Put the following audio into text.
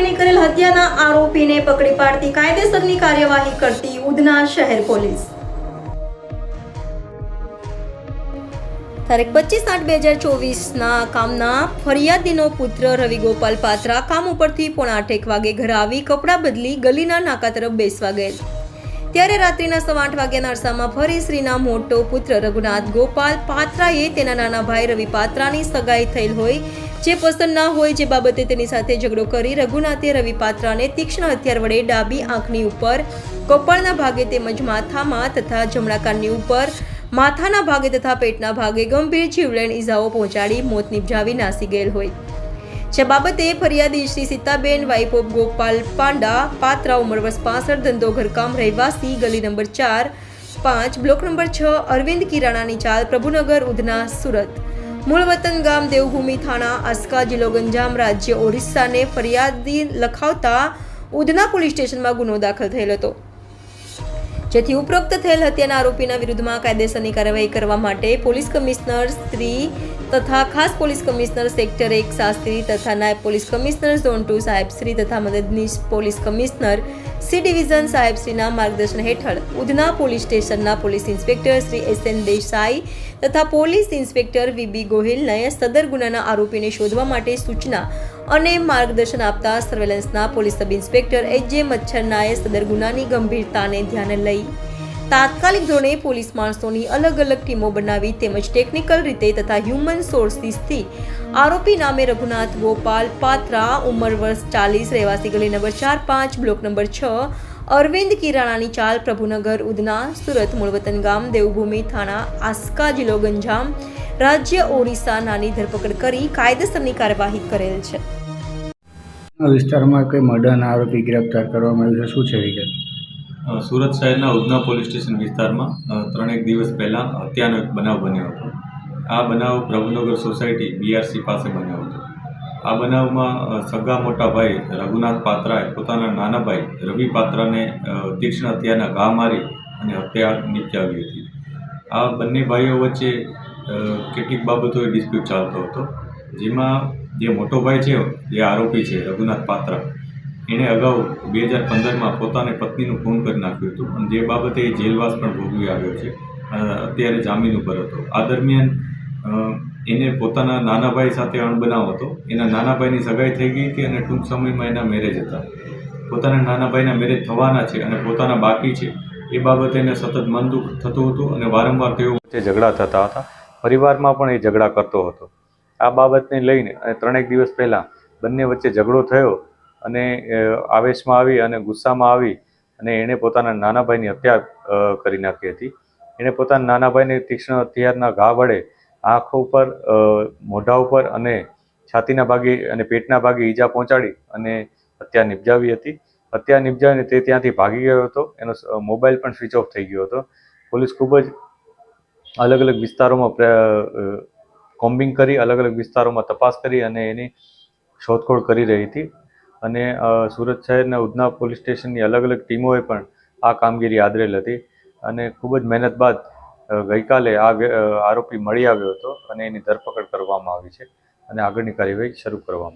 લઈને કરેલ હત્યાના આરોપીને પકડી પાડતી કાયદેસરની કાર્યવાહી કરતી ઉધના શહેર પોલીસ. તારીખ પચીસ આઠ બે હજાર ચોવીસના કામના ફરિયાદીનો પુત્ર રવિ ગોપાલ પાત્રા કામ ઉપરથી પોણા આઠેક વાગે ઘરે આવી, કપડાં બદલી ગલીના નાકા તરફ બેસવા ગયેલ. ત્યારે રાત્રિના સવા આઠ વાગ્યાના અરસામાં શ્રીના મોટો પુત્ર રઘુનાથ ગોપાલ પાત્રાએ તેના નાના ભાઈ રવિ પાત્રાની સગાઈ થયેલ હોય જે પસંદ ના હોય જે બાબતે તેની સાથે ઝઘડો કરી રઘુનાથે રવિ પાત્રાને તીક્ષ્ણ હથિયાર વડે ડાબી આંખની ઉપર, કપાળના ભાગે તેમજ માથામાં તથા જમણા કાનની ઉપર, માથાના ભાગે તથા પેટના ભાગે ગંભીર જીવલેણ ઈજાઓ પહોંચાડી મોત નિપજાવી નાસી ગયેલ હોય. જે બાબતે ફરિયાદી શ્રી સીતાબેન વાઇફ ઓફ ગોપાલ પાંડા, પાત્રા ઉંમર વર્ષ પાસઠ ધંધો ઘરકામ રહેવાસી, ગલી નંબર ચાર, પાંચ, બ્લોક નંબર છ, અરવિંદ કિરાણાની ચાલ, પ્રભુનગર, ઉધના, સુરત. મૂળ વતન ગામ દેવભૂમિ થાણા, આસ્કા જિલ્લો ગંજામ રાજ્ય ઓરિસ્સાને ફરિયાદી લખાવતા ઉધના પોલીસ સ્ટેશનમાં ગુનો દાખલ થયેલ હતો. જેથી ઉપરોક્ત થયેલ હત્યાના આરોપીના વિરુદ્ધમાં કાયદેસરની કાર્યવાહી કરવા માટે પોલીસ કમિશનર શ્રી તથા ખાસ પોલીસ કમિશનર સેક્ટર એક શાસ્ત્રી તથા નાયબ પોલીસ કમિશનર ઝોન ટુ સાહેબશ્રી તથા મદદનીશ પોલીસ કમિશનર સી ડિવિઝન સાહેબશ્રીના માર્ગદર્શન હેઠળ ઉધના પોલીસ સ્ટેશનના police inspector Shri S N Desai તથા પોલીસ ઇન્સ્પેક્ટર વીબી ગોહિલને સદર ગુનાના આરોપીને શોધવા માટે સૂચના અને માર્ગદર્શન આપતા સર્વેલન્સના police sub inspector H J મચ્છરનાએ સદર ગુનાની ગંભીરતાને ધ્યાને લઈ. તાત્કાલિક ધોરણે પોલીસ માણસોની અલગ અલગ ટીમો બનાવી તેમજ ટેકનિકલ રીતે તથા હ્યુમન સોર્સિસથી આરોપી નામે રઘુનાથ ગોપાલ પાત્રા ઉંમર વર્ષ ચાલીસ, રહેવાસી ગલી નંબર ચાર પાંચ બ્લોક નંબર છ અરવિંદ કિરાણાની ચાલ પ્રભુનગર ઉધના સુરત મૂળવતન ગામ દેવભૂમિ થાણા આસ્કા જિલ્લો ગંજામ રાજ્ય ઓડિશા નાની ધરપકડ કરી કાયદેસરની કાર્યવાહી કરેલ છે. આ વિસ્તારમાં કોઈ મર્ડરના આરોપી ગિરફ્તાર કરવામાં આવ્યો છે. શું છે વિગત? સુરત શહેરના ઉધના પોલીસ સ્ટેશન વિસ્તારમાં ત્રણેક દિવસ પહેલાં હત્યાનો એક બનાવ બન્યો હતો. આ બનાવ પ્રભુનગર સોસાયટી બીઆરસી પાસે બન્યો હતો. આ બનાવમાં સગા મોટા ભાઈ રઘુનાથ પાત્રાએ પોતાના નાના ભાઈ રવિ પાત્રાને તીક્ષ્ણ હત્યાના ઘા મારી અને હત્યા નિપજાવી હતી. આ બંને ભાઈઓ વચ્ચે કેટલીક બાબતોએ ડિસ્પ્યુટ ચાલતો હતો, જેમાં જે મોટો ભાઈ છે જે આરોપી છે, રઘુનાથ પાત્રા. એણે અગાઉ બે હજાર પંદરમાં પોતાની પત્નીનું ખૂન કરી નાખ્યું હતું અને જે બાબતે જેલવાસ પણ ભોગવી આવ્યો છે. અત્યારે જામીન ઉપર હતો. આ દરમિયાન એને પોતાના નાના ભાઈ સાથે અણબનાવ હતો. એના નાના ભાઈની સગાઈ થઈ ગઈ હતી અને ટૂંક સમયમાં એના મેરેજ હતા. પોતાના નાના ભાઈના મેરેજ થવાના છે અને પોતાના બાકી છે. એ બાબતે એને સતત મન દુઃખ થતું હતું અને વારંવાર તેઓ વચ્ચે ઝઘડા થતા હતા. પરિવારમાં પણ એ ઝઘડા કરતો હતો. આ બાબતને લઈને અને ત્રણેક દિવસ પહેલાં બંને વચ્ચે ઝઘડો થયો અને આવેશમાં આવી અને ગુસ્સામાં આવી અને એણે પોતાના નાના ભાઈની હત્યા કરી નાખી હતી. એણે પોતાના નાના ભાઈને તીક્ષ્ણ હથિયારના ઘા વડે આંખ ઉપર મોઢા ઉપર અને છાતીના ભાગે અને પેટના ભાગે ઈજા પહોંચાડી અને હત્યા નિપજાવી હતી. હત્યા નિપજાવીને તે ત્યાંથી ભાગી ગયો હતો. એનો મોબાઈલ પણ સ્વિચ ઓફ થઈ ગયો હતો. પોલીસ ખૂબ જ અલગ અલગ વિસ્તારોમાં કોમ્બિંગ કરી, અલગ અલગ વિસ્તારોમાં તપાસ કરી અને એની શોધખોળ કરી રહી હતી. અને સુરત શહેરના ઉધના પોલીસ સ્ટેશનની અલગ અલગ ટીમોએ પણ આ કામગીરી આદરેલ હતી. અને ખૂબ જ મહેનત બાદ ગઈકાલે આ આરોપી મળી આવ્યો હતો અને એની ધરપકડ કરવામાં આવી છે અને આગળની કાર્યવાહી શરૂ કરવામાં